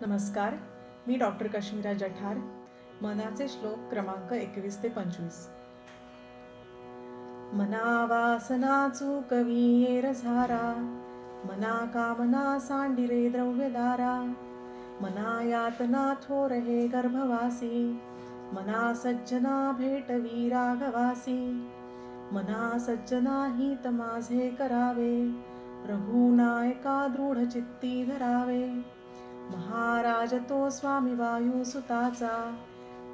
नमस्कार मी डॉक्टर काश्मीरा जठार मनाचे श्लोक क्रमांक एकवीस ते पंचवीस. मना वासना चूकवीर झारा मना कामना सांडिरे द्रव्यदारा मना यातना थोर हे गर्भवासी मना सज्जना भेटवी रागवासी मना सज्जना हित माझे करावे रघुनायका दृढ चित्ती धरावे. महाराज तो स्वामी वायुसुताचा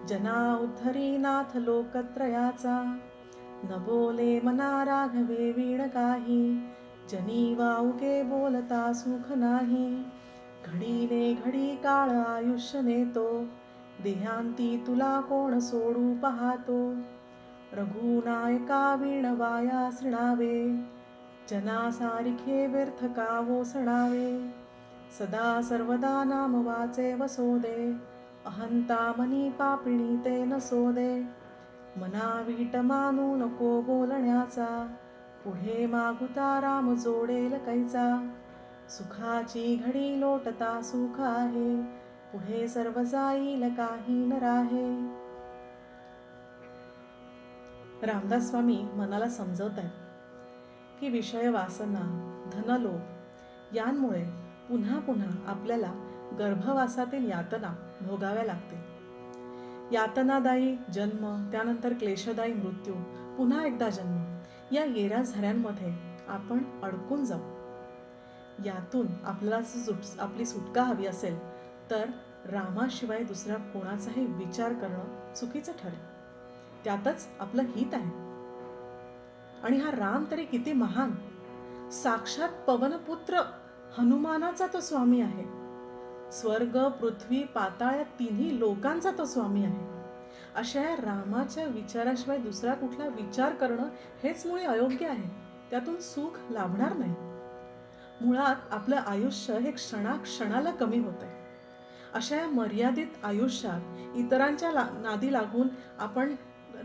जना उद्धरी नाथ लोकत्रयाचा न बोले मना राघवे वीण काही जनी वाऊके बोलता सुख नाही घडीने घडी काळ आयुष्य नेतो देहांती तुला कोण सोडू पाहतो रघुनायका वीण वाया श्रणावे जना सारिखे व्यर्थ का वोसणावे सदा सर्वदा नाम वाचे वसोदे अहंता मनी पापिणी ते नसोदे मना वीट मानू नको बोलण्याचा पुढे मागुता राम जोडेल कैचा. सुखाची घडी लोटता सुख आहे पुढे सर्व जाईल काही न राहे रामदास स्वामी मनाला समजवत आहेत की विषय वासना धनलोभ यांमुळे पुन्हा पुन्हा आपल्याला गर्भवासातील यातना भोगाव्या लागतील यातनादायी जन्म त्यानंतर क्लेशदायी मृत्यू पुन्हा एकदा जन्म या येऱ्या झऱ्यांमध्ये आपण अडकून जाऊ. यातून आपल्याला आपली सुटका हवी असेल तर रामाशिवाय दुसऱ्या कोणाचाही विचार करणं चुकीचं ठरेल. त्यातच आपलं हित आहे. आणि हा राम तरी किती महान साक्षात पवनपुत्र हनुमानाचा तो स्वामी आहे. स्वर्ग पृथ्वी पाताळ या तिन्ही लोकांचा तो स्वामी आहे. अशा या रामाच्या विचाराशिवाय दुसरा कुठला विचार करणं हेच मुळे अयोग्य आहे. त्यातून सुख लाभणार नाही. मुळात आपलं आयुष्य हे क्षणाक्षणाला कमी होत आहे अशा या मर्यादित आयुष्यात इतरांच्या ला नादी लागून आपण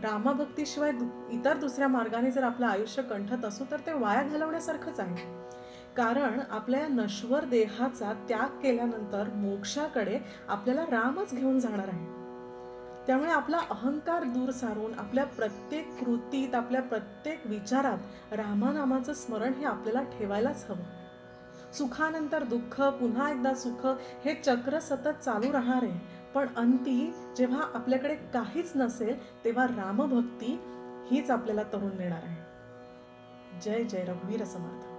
रामभक्तीशिवाय इतर दुसऱ्या मार्गाने जर आपलं आयुष्य कंठत असू तर ते वाया घालवण्यासारखंच आहे. कारण आपल्या नश्वर देहाचा त्याग केल्यानंतर मोक्षाकडे आपल्याला रामच घेऊन जाणार आहे. त्यामुळे आपला अहंकार दूर सारून आपल्या प्रत्येक कृतीत आपल्या प्रत्येक विचारात रामानामाचं स्मरण हे आपल्याला ठेवायलाच हवं. सुखानंतर दुःख पुन्हा एकदा सुख हे चक्र सतत चालू राहणार आहे. पण अंती जेव्हा आपल्याकडे काहीच नसेल तेव्हा रामभक्ती हीच आपल्याला तरुण देणार आहे. जय जय रघुवीर समर्थ.